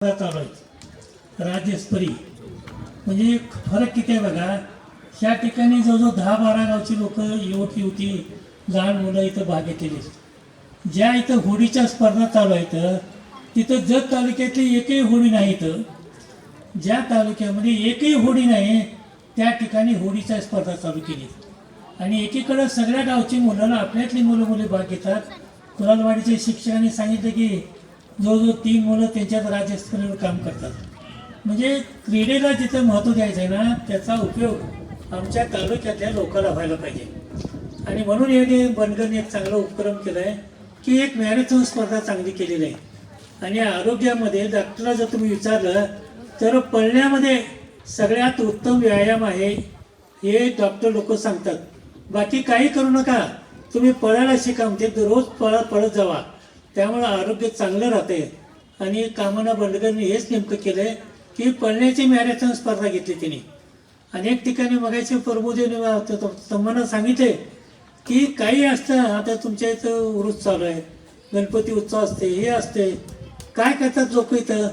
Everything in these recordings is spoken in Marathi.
चालू आहेत म्हणजे फरक किती आहे बघा? ह्या ठिकाणी जवळजवळ दहा बारा गावची लोक युवक युवती लहान मुलं इथं भाग घेतलेली ज्या इथं होडीच्या स्पर्धा चालू आहेत तिथं जत तालुक्यातली एकही होडी नाही इथं. ज्या तालुक्यामध्ये एकही होडी नाही त्या ठिकाणी होडीच्या स्पर्धा चालू केली आणि एकीकडं सगळ्या गावची मुलं आपल्यातली मुलं मुली भाग घेतात. कुलालवाडीच्या शिक्षकांनी सांगितलं की जवळजवळ तीन मुलं त्यांच्यात राज्यस्तरीय काम करतात. म्हणजे क्रीडेला जिथं महत्त्व द्यायचं आहे ना त्याचा उपयोग आमच्या तालुक्यातल्या लोकांना व्हायला पाहिजे. आणि म्हणून याने बनगरने एक चांगला उपक्रम केला आहे की एक मॅरेथॉन स्पर्धा चांगली केलेली आहे. आणि आरोग्यामध्ये डॉक्टरला जर तुम्ही विचारलं तर पळण्यामध्ये सगळ्यात उत्तम व्यायाम आहे हे डॉक्टर लोक सांगतात. बाकी काही करू नका. तुम्ही पळायला शिका म्हणजे रोज पळत पळत जावा. त्यामुळं आरोग्य चांगलं राहते आणि कामना बंडकरने हेच नेमकं केलं आहे की पळण्याची मॅरेथॉन स्पर्धा घेतली तिने. अनेक ठिकाणी मगायचे प्रबोधन तुम्हाला सांगितले की काही असतं आता तुमच्या इथं वृत्त चालू आहे. गणपती उत्सव असते हे असते. काय करतात लोक इथं?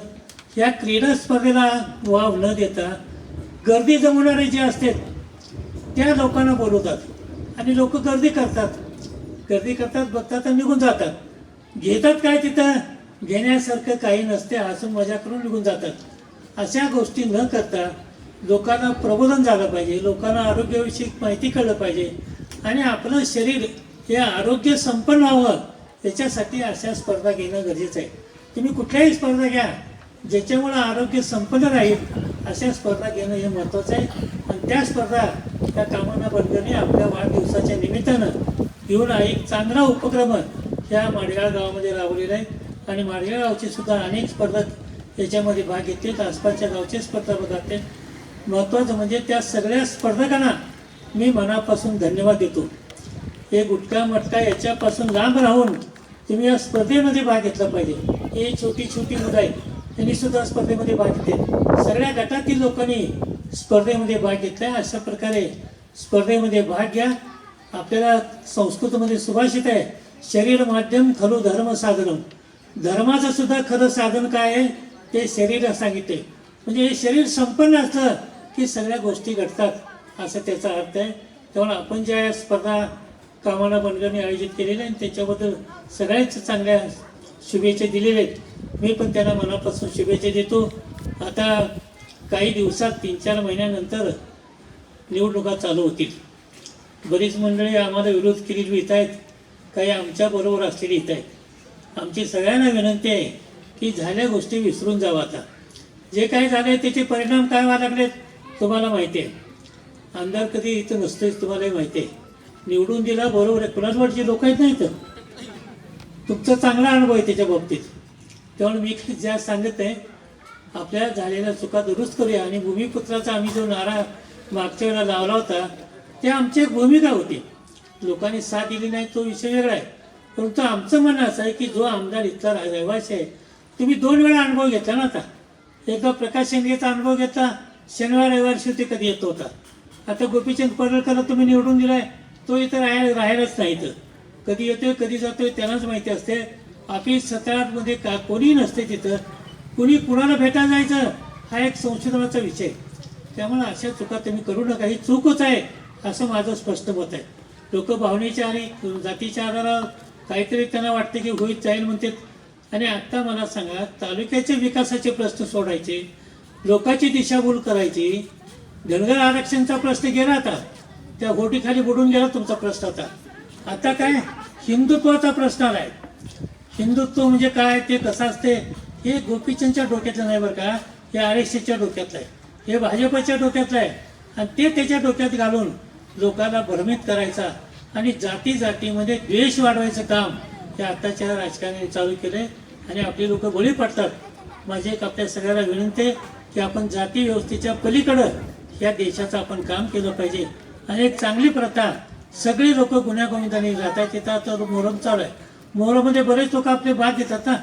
या क्रीडा स्पर्धेला वाव न देता गर्दी जमवणारे जे असतात त्या लोकांना बोलवतात. आणि लोक गर्दी करतात. गर्दी करतात बघतात आणि निघून जातात. घेतात काय तिथं? घेण्यासारखं काही नसते असं मजा करून निघून जातात. अशा गोष्टी न करता लोकांना प्रबोधन झालं पाहिजे लोकांना आरोग्याविषयी माहिती कळलं पाहिजे. आणि आपलं शरीर हे आरोग्य संपन्न व्हावं याच्यासाठी अशा स्पर्धा घेणं गरजेचं आहे. तुम्ही कुठल्याही स्पर्धा घ्या ज्याच्यामुळं आरोग्य संपन्न राहील अशा स्पर्धा घेणं हे महत्त्वाचं आहे. आणि त्या स्पर्धा त्या कामांना बंधने आपल्या वाढदिवसाच्या निमित्तानं घेऊन एक चांगला उपक्रम ह्या माडगाळ गावामध्ये राबवलेलं आहे. आणि माडगाळ गावचे सुद्धा अनेक स्पर्धा याच्यामध्ये भाग घेतलेत आसपासच्या गावचे स्पर्धा बघाते महत्त्वाचं म्हणजे त्या सगळ्या स्पर्धकांना मी मनापासून धन्यवाद देतो. हे गुटखा मटका याच्यापासून लांब राहून तुम्ही या स्पर्धेमध्ये भाग घेतला पाहिजे. हे छोटी छोटी मुलं आहेत. त्यांनी सुद्धा स्पर्धेमध्ये भाग घेतले. सगळ्या गटातील लोकांनी स्पर्धेमध्ये भाग घेतला अशा प्रकारे स्पर्धेमध्ये भाग घ्या. आपल्याला संस्कृतमध्ये सुभाषित आहे. शरीर माध्यम खलु धर्म साधन धर्माचं सुद्धा खरं साधन काय आहे? ते शरीर सांगितले. म्हणजे हे शरीर संपन्न असलं की सगळ्या गोष्टी घडतात असं त्याचा अर्थ आहे. त्यामुळे आपण ज्या स्पर्धा कामाला बनगणी आयोजित केलेल्या आणि त्याच्याबद्दल सगळ्याच चांगल्या शुभेच्छा दिलेल्या आहेत. मी पण त्यांना मनापासून शुभेच्छा देतो. आता काही दिवसात तीन चार महिन्यानंतर निवडणुका चालू होतील. बरीच मंडळी आम्हाला विरोध केलेली येत आहेत. काही आमच्याबरोबर असलेली इथं आहेत. आमची सगळ्यांना विनंती आहे की झाल्या गोष्टी विसरून जावं आता. जे काही झाले त्याचे परिणाम काय व्हायला लागलेत तुम्हाला माहिती आहे. आमदार कधी इथं नसतेच तुम्हालाही माहिती आहे. निवडून दिला बरोबर आहे. कुणाचवडचे लोक आहेत ना इथं? तुमचा चांगला अनुभव आहे त्याच्या बाबतीत. त्यामुळे मी ज्या सांगत आहे आपल्या झालेल्या चुका दुरुस्त करूया आणि भूमिपुत्राचा आम्ही जो नारा मागच्या वेळेला लावला होता ते आमची एक भूमिका होती. लोकांनी साथ दिली नाही तो विषय वेगळा आहे. परंतु आमचं म्हणणं असं आहे की जो आमदार इथला रा- रहिवासी आहे तुम्ही दोन वेळा अनुभव घेतला ना आता. एकदा प्रकाश शेंडगेचा अनुभव घेतला शनिवार रविवार शेवटी कधी येत होता आता गोपीचंद पडळकरला तुम्ही निवडून दिलाय तो इथं राहायला राहायलाच नाही इथं. कधी येतोय कधी जातोय त्यांनाच माहिती असते. ऑफिस सत्रामध्ये का कोणीही नसते तिथं. कुणी कुणाला भेटायला जायचं हा एक संशोधनाचा विषय त्यामुळे अशा चुका तुम्ही करू नका. ही चूकच आहे असं माझं स्पष्ट मत आहे. लोक भावनेच्या आणि जातीच्या आधारावर काहीतरी त्यांना वाटते की होईत जाईल म्हणते. आणि आत्ता मला सांगा तालुक्याचे विकासाचे प्रश्न सोडायचे लोकांची दिशाभूल करायची धनगर आरक्षणचा प्रश्न गेला आता त्या गोटीखाली बुडून गेला तुमचा प्रश्न आता. आता काय? हिंदुत्वाचा प्रश्न आलाय. हिंदुत्व म्हणजे काय ते कसं असते हे गोपीचंदच्या डोक्यातलं नाही बरं का हे आर एस एसच्या डोक्यातलं आहे. हे भाजपच्या डोक्यातलं आहे. आणि ते त्याच्या डोक्यात घालून लोकांना भ्रमित करायचा आणि जाती जातीमध्ये द्वेष वाढवायचं काम हे आताच्या राजकारणी चालू केलंय आणि आपली लोक बळी पडतात. माझी एक आपल्या सगळ्याला विनंती आहे की आपण जाती व्यवस्थेच्या पलीकडं या देशाचं आपण काम केलं पाहिजे. आणि एक चांगली प्रथा सगळी लोक गुन्ह्यागोविंदाने जातात तिथं तर मोहरम चालू आहे. मोहरममध्ये बरेच लोक आपले बाद देतात ना.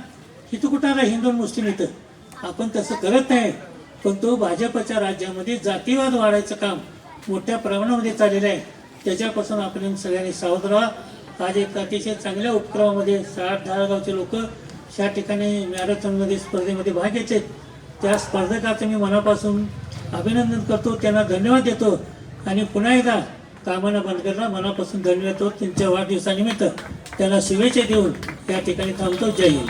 इथं कुठं आला हिंदू मुस्लिम इथं? आपण तसं करत नाही. पण तो भाजपच्या राज्यामध्ये जातीवाद वाढायचं काम मोठ्या प्रमाणामध्ये चाललेलं आहे. त्याच्यापासून आपण सगळ्यांनी सावध राहा. आज एक अतिशय चांगल्या उपक्रमामध्ये साठ दहा गावचे लोक या ठिकाणी मॅरेथॉनमध्ये स्पर्धेमध्ये भाग घ्यायचे. त्या स्पर्धकाचं मी मनापासून अभिनंदन करतो. त्यांना धन्यवाद देतो. आणि पुन्हा एकदा कामना बनकरला मनापासून धन्यवाद देतो. त्यांच्या वाढदिवसानिमित्त त्यांना शुभेच्छा देऊन या ठिकाणी थांबतो. जय हिंद.